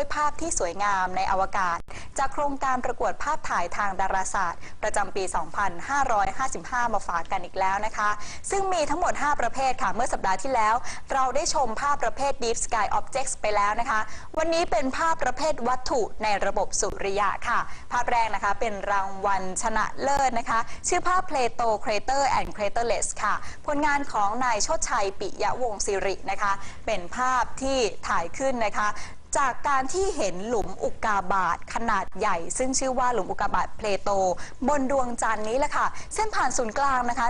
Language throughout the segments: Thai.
ด้วยภาพที่สวยงามในอวกาศ จากโครงการประกวดภาพถ่ายทางดาราศาสตร์ ประจำปี 2555 มาฝากกันอีกแล้วนะคะ ซึ่งมีทั้งหมด 5 ประเภทค่ะ เมื่อสัปดาห์ที่แล้ว เราได้ชมภาพประเภท Deep Sky Objects ไปแล้วนะคะ วันนี้เป็นภาพประเภทวัตถุในระบบสุริยะค่ะ ภาพแรกนะคะเป็นรางวัลชนะเลิศนะคะ ชื่อภาพ Plato Crater and Craterless ค่ะ ผลงานของนายโชติชัยปิยวงศิรินะคะ เป็นภาพที่ถ่ายขึ้นนะคะ จากการที่เห็นหลุมอุกกาบาตขนาดใหญ่ ซึ่งชื่อว่าหลุมอุกกาบาตเพลโต บนดวงจันทร์นี้แหละค่ะ เส้นผ่านศูนย์กลางนะคะ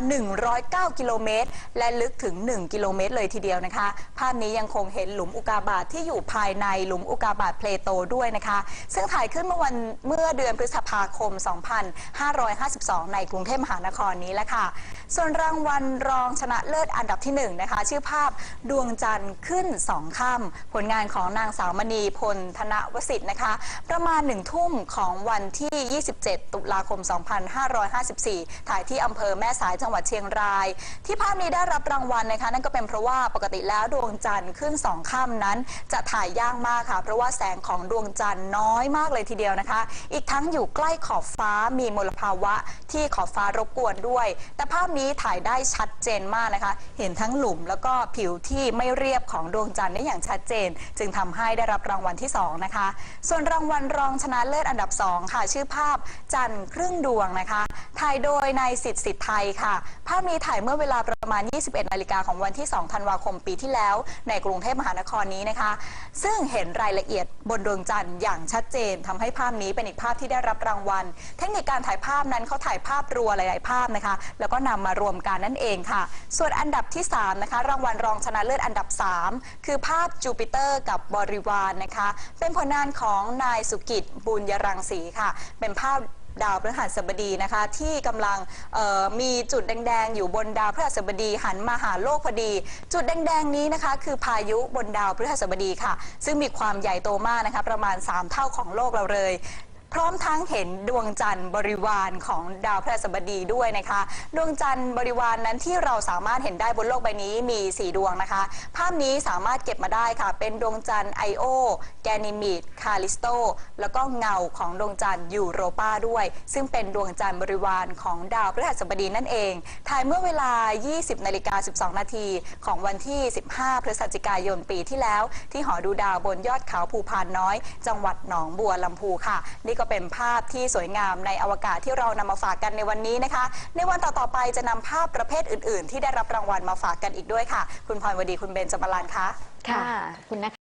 109 กิโลเมตร และลึกถึง 1 กิโลเมตรเลยทีเดียวนะคะ ภาพนี้ยังคงเห็นหลุมอุกกาบาตที่อยู่ภายในหลุมอุกกาบาตเพลโตด้วยนะคะ ซึ่งถ่ายขึ้นเมื่อวันเมื่อเดือนพฤษภาคม 2552 ในกรุงเทพมหานครนี้แหละค่ะ ส่วนรางวัลรองชนะเลิศอันดับที่1นะคะชื่อภาพดวงจันทร์ขึ้นสองค่ำผลงานของนางสาวมณีพลธนวสิทธิ์นะคะประมาณหนึ่งทุ่มของวันที่ 27 ตุลาคม 2554 ถ่ายที่อำเภอแม่สายจังหวัดเชียงราย ที่ภาพนี้ได้รับรางวัลนะคะ นั่นก็เป็นเพราะว่าปกติแล้วดวงจันทร์ขึ้นสองค่ำนั้น จะถ่ายยากมากค่ะ เพราะว่าแสงของดวงจันทร์น้อยมากเลยทีเดียวนะคะ อีกทั้งอยู่ใกล้ขอบฟ้ามีมลภาวะที่ขอบฟ้ารบกวนด้วย แต่ภาพนี้ถ่ายได้ชัดเจนมากนะคะ เห็นทั้งหลุมแล้วก็ผิวที่ไม่เรียบของดวงจันทร์ได้อย่างชัดเจน จึงทำให้ได้รับรางวัลที่ 2 นะคะ ส่วนรางวัลรองชนะเลิศอันดับ 2 ค่ะ ชื่อภาพจันทร์ครึ่งดวงนะคะ ถ่ายโดยนายสิทธิ์สิทธิ์ไทยค่ะ ภาพนี้ถ่ายเมื่อเวลาประมาณ 21 นาฬิกาของวันที่ 2 ธันวาคมปีที่แล้ว ในกรุงเทพมหานครนี้นะคะ ซึ่งเห็นรายละเอียดบนดวงจันทร์อย่างชัดเจนทำให้ภาพนี้เป็นอีกภาพที่ได้รับรางวัล เทคนิคการถ่ายภาพนั้นเขาถ่ายภาพรัวหลาย ๆ ภาพนะคะ แล้วก็นำมารวมกันนั่นเองค่ะ ส่วนอันดับที่ 3 นะคะ รางวัลรองชนะเลิศอันดับ 3 คือภาพจูปิเตอร์กับบริวารนนะคะ เป็นผลงานของนายสุกิจบุญยรังสีค่ะ เป็นภาพ ดาวพฤหัสบดีนะคะ ที่กำลังเอ่อมีจุดแดงๆ อยู่บนดาวพฤหัสบดีหันมาหาโลกพอดี จุดแดงๆนี้นะคะ คือพายุบนดาวพฤหัสบดีค่ะ ซึ่งมีความใหญ่โตมากนะคะ ประมาณ 3 เท่าของโลกเราเลย พร้อมทั้งเห็นดวงจันทร์บริวารของดาวพฤหัสบดีด้วยนะคะ ดวงจันทร์บริวารนนั้นที่เราสามารถเห็นได้บนโลกใบนี้มี 4 ดวงนะคะ ภาพนี้สามารถเก็บมาได้ค่ะ เป็นดวงจันทร์ไอโอแกนิมิดคาลิสโต แล้วก็เงาของดวงจันทร์ยูโรปาด้วย ซึ่งเป็นดวงจันทร์บริวารของดาวพฤหัสบดีนั่นเอง ถ่ายเมื่อเวลา 20นาฬิกา12 นาทีของวันที่ 15 พฤศจิกายนปีที่แล้ว ที่หอดูดาวบนยอดเขาภูพานน้อย จังหวัดหนองบัวลำพูค่ะนี่ก็เป็นภาพที่สวยงามในอวกาศที่เรานำมาฝากกันในวันนี้นะคะ ในวันต่อๆไปจะนำภาพประเภทอื่น ๆ ที่ได้รับรางวัลมาฝากกันอีกด้วยค่ะ คุณพรวดีคุณเบนจมาลันคะค่ะคุณนะคะ